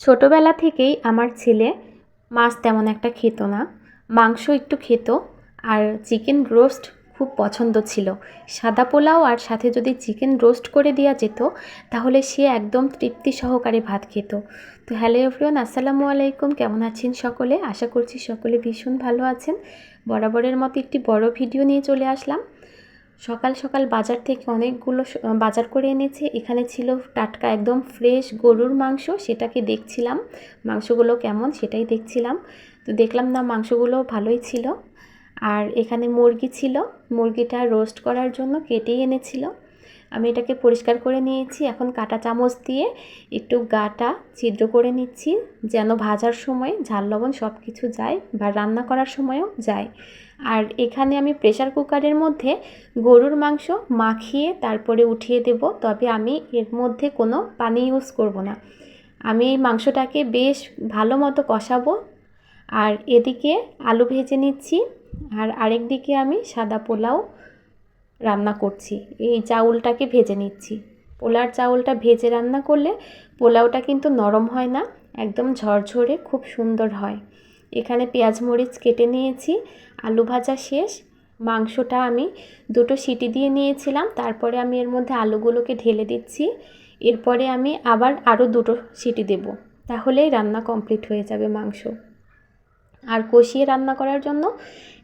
ছোটোবেলা থেকেই আমার ছেলে মাছ তেমন একটা খেত না। মাংস একটু খেত আর চিকেন রোস্ট খুব পছন্দ ছিল। সাদা পোলাও আর সাথে যদি চিকেন রোস্ট করে দেওয়া যেত, তাহলে সে একদম তৃপ্তি সহকারে ভাত খেত। তো হ্যালো এভরিওয়ান আসসালামু আলাইকুম। কেমন আছেন সকলে? আশা করছি সকলে ভীষণ ভালো আছেন। বরাবরের মতো একটি বড় ভিডিও নিয়ে চলে আসলাম। সকাল সকাল বাজার থেকে অনেকগুলো বাজার করে এনেছে। এখানে ছিল টাটকা একদম ফ্রেশ গরুর মাংস, সেটাকে দেখছিলাম। মাংসগুলো কেমন সেটাই দেখছিলাম। তো দেখলাম না, মাংসগুলো ভালোই ছিল। আর এখানে মুরগি ছিল। মুরগিটা রোস্ট করার জন্য কেটেই এনেছিল। আমি এটাকে পরিষ্কার করে নিয়েছি। এখন কাঁটা চামচ দিয়ে একটু গাটা ছিদ্র করে নিচ্ছি যেন ভাজার সময় ঝাল, লবণ সব কিছু যায় বা রান্না করার সময়ও যায়। আর এখানে আমি প্রেসার কুকারের মধ্যে গরুর মাংস মাখিয়ে তারপরে উঠিয়ে দেব। তবে আমি এর মধ্যে কোনো পানি ইউজ করব না। আমি এই মাংসটাকে বেশ ভালো মতো কষাবো। আর এদিকে আলু ভেজে নিচ্ছি। আর আরেক দিকে আমি সাদা পোলাও রান্না করছি। এই চাউলটাকে ভেজে নিচ্ছি। পোলার চাউলটা ভেজে রান্না করলে পোলাওটা কিন্তু নরম হয় না, একদম ঝরঝরে, খুব সুন্দর হয়। এখানে পেঁয়াজ মরিচ কেটে নিয়েছি, আলু ভাজা শেষ। মাংসটা আমি দুটো সিটি দিয়ে নিয়েছিলাম, তারপরে আমি এর মধ্যে আলুগুলোকে ঢেলে দিচ্ছি। এরপরে আমি আবার আরও দুটো সিটি দেব। তাহলেই রান্না কমপ্লিট হয়ে যাবে মাংস। আর কষিয়ে রান্না করার জন্য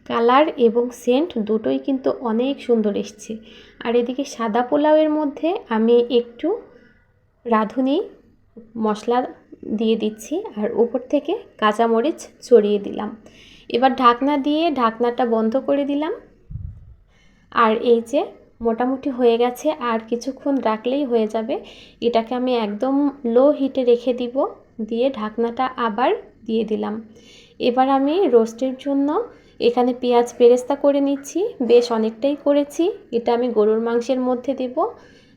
কালার এবং সেন্ট দুটোই কিন্তু অনেক সুন্দর এসছে। আর এদিকে সাদা পোলাওয়ের মধ্যে আমি একটু রাঁধুনি মশলা দিয়ে দিচ্ছি আর উপর থেকে কাঁচামরিচ ছড়িয়ে দিলাম। এবার ঢাকনা দিয়ে ঢাকনাটা বন্ধ করে দিলাম। আর এই যে মোটামুটি হয়ে গেছে, আর কিছুক্ষণ রাখলেই হয়ে যাবে। এটাকে আমি একদম লো হিটে রেখে দিব, দিয়ে ঢাকনাটা আবার দিয়ে দিলাম। এবার আমি রোস্টের জন্য এখানে পেঁয়াজ পেরেস্তা করে নিচ্ছি। বেশ অনেকটাই করেছি। এটা আমি গরুর মাংসের মধ্যে দেব,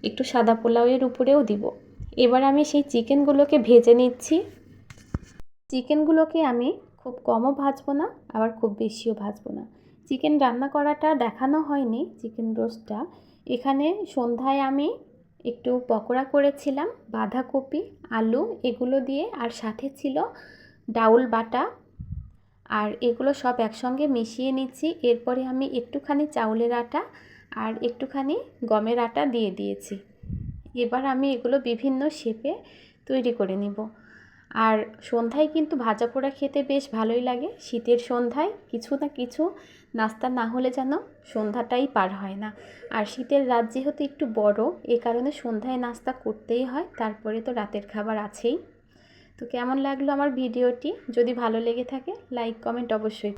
একটু সাদা পোলাওয়ের উপরেও দিব। এবার আমি সেই চিকেনগুলোকে ভেজে নিচ্ছি। চিকেনগুলোকে আমি খুব কমও ভাজবো না, আবার খুব বেশিও ভাজবো না। চিকেন রান্না করাটা দেখানো হয়নি, চিকেন রোস্টটা। এখানে সন্ধ্যায় আমি একটু পকোড়া করেছিলাম, বাঁধাকপি, আলু এগুলো দিয়ে, আর সাথে ছিল ডাউল বাটা। আর এগুলো সব একসঙ্গে মিশিয়ে নিচ্ছি। এরপরে আমি একটুখানি চাউলের আটা আর একটুখানি গমের আটা দিয়ে দিয়েছি। এবার আমি এগুলো বিভিন্ন শেপে তৈরি করে নিব। আর সন্ধ্যায় কিন্তু ভাজা পোড়া খেতে বেশ ভালোই লাগে। শীতের সন্ধ্যায় কিছু না কিছু নাস্তা না হলে যেন সন্ধ্যাটাই পার হয় না। আর শীতের রাত যেহেতু একটু বড়, এ কারণে সন্ধ্যায় নাস্তা করতেই হয়। তারপরে তো রাতের খাবার আছেই। তো কেমন লাগল আমার ভিডিওটি? যদি ভালো লেগে থাকে লাইক কমেন্ট অবশ্যই